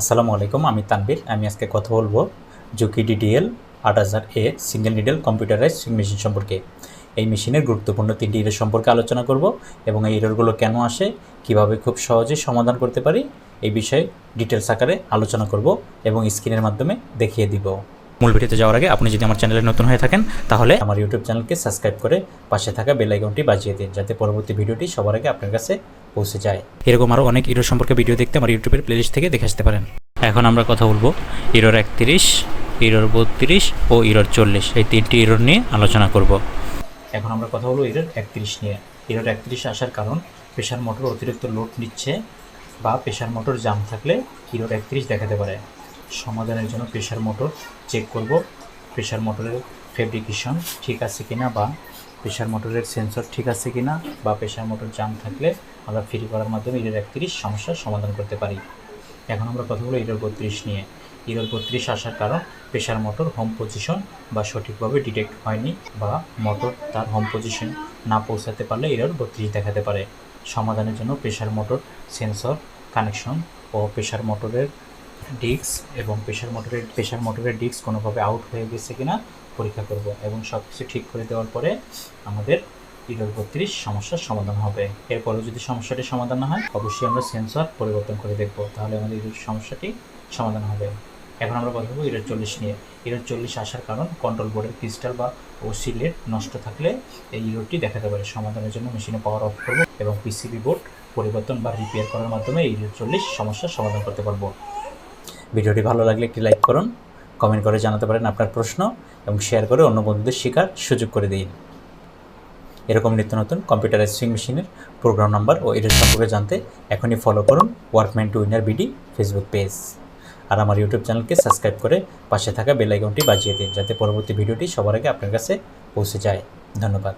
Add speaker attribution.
Speaker 1: আসসালামু আলাইকুম, আমি তানবীর আমি আজকে কথা বলব জুকি ডিডিএল আট হাজার A, single needle computerize machine সম্পর্কে। এই মেশিনের গুরুত্বপূর্ণ তিনটি ইরোর সম্পর্কে আলোচনা করব এবং এই ইরোরগুলো কেন আসে, কীভাবে খুব সহজে সমাধান করতে পারি, এই বিষয়ে ডিটেলস আকারে আলোচনা করব এবং স্ক্রিনের মাধ্যমে দেখিয়ে দিব। মূল ভিডিওতে যাওয়ার আগে আপনি যদি আমার চ্যানেলে নতুন হয়ে থাকেন, তাহলে আমার ইউটিউব চ্যানেলকে সাবস্ক্রাইব করে পাশে থাকা বেল আইকনটি বাজিয়ে দিন, যাতে পরবর্তী ভিডিওটি সবার আগে আপনার কাছে পৌঁছে যায়। এরকম আরও অনেক ইরোর সম্পর্কে ভিডিও দেখতে আমার ইউটিউবের প্লেলিস্ট থেকে দেখে আসতে পারেন। এখন আমরা কথা বলব ইরোর একত্রিশ ইরোর বত্রিশ ও ইরোর চল্লিশ। এই তিনটি ইরোর নিয়ে আলোচনা করব। এখন আমরা কথা বলব ইরোর একত্রিশ নিয়ে। ইরোর একত্রিশ আসার কারণ, প্রেশার মোটর অতিরিক্ত লোড নিচ্ছে বা প্রেশার মোটর জাম থাকলে ইরোর একত্রিশ দেখাতে পারে। সমাধানের জন্য প্রেশার মোটর চেক করব। প্রেশার মোটরের ফেব্রিকেশন ঠিক আছে কিনা বা প্রেশার মোটরের সেন্সর ঠিক আছে কিনা বা প্রেশার মোটর জাম থাকলে আমরা ফ্রি করার মাধ্যমে ইরোর একত্রিশ সমস্যার সমাধান করতে পারি। এখন আমরা কথা বলব ইরোর বত্রিশ নিয়ে। ইরোর বত্রিশ আসার কারণ প্রেশার মোটর হোম পজিশন বা সঠিকভাবে ডিটেক্ট হয়নি বা মোটর তার হোম পজিশন না পৌঁছাতে পারলে ইরোর বত্রিশ দেখাতে পারে। সমাধানের জন্য প্রেশার মোটর সেন্সর কানেকশন ও প্রেশার মোটরের ডিস্ক এবং প্রেশার মোটরের প্রেশার মোটরের ডিস্ক কোনোভাবে আউট হয়ে গেছে কিনা পরীক্ষা করব এবং সব কিছু ঠিক করে দেওয়ার পরে আমাদের ইরোর বত্রিশ সমস্যার সমাধান হবে। এরপরেও যদি সমস্যাটি সমাধান না হয়, অবশ্যই আমরা সেন্সর পরিবর্তন করে দেখব। তাহলে আমাদের ইরোর সমস্যাটি সমাধান হবে। এখন আমরা কথা বলব ইরোর চল্লিশ নিয়ে। ইরোর চল্লিশ আসার কারণ কন্ট্রোল বোর্ডের ক্রিস্টাল বা ওসিলেট নষ্ট থাকলে এই ইরোরটি দেখাতে পারে। সমাধানের জন্য মেশিনে পাওয়ার অফ করব এবং পিসিবি বোর্ড পরিবর্তন বা রিপেয়ার করার মাধ্যমে এই ইরোর চল্লিশ সমস্যার সমাধান করতে পারব। ভিডিওটি ভালো লাগলে একটি লাইক করুন, কমেন্ট করে জানাতে পারেন আপনার প্রশ্ন এবং শেয়ার করে অন্য বন্ধুদের শেখার সুযোগ করে দিন। এরকম নিত্য নতুন কম্পিউটার সুইং মেশিনের প্রোগ্রাম নাম্বার ও এর সম্পর্কে জানতে এখনই ফলো করুন workman to winner BD Facebook page আর আমার ইউটিউব চ্যানেলকে সাবস্ক্রাইব করে পাশে থাকা বেল আইকনটি বাজিয়ে দিন যাতে পরবর্তী ভিডিওটি সবার আগে আপনার কাছে পৌঁছে যায়। ধন্যবাদ।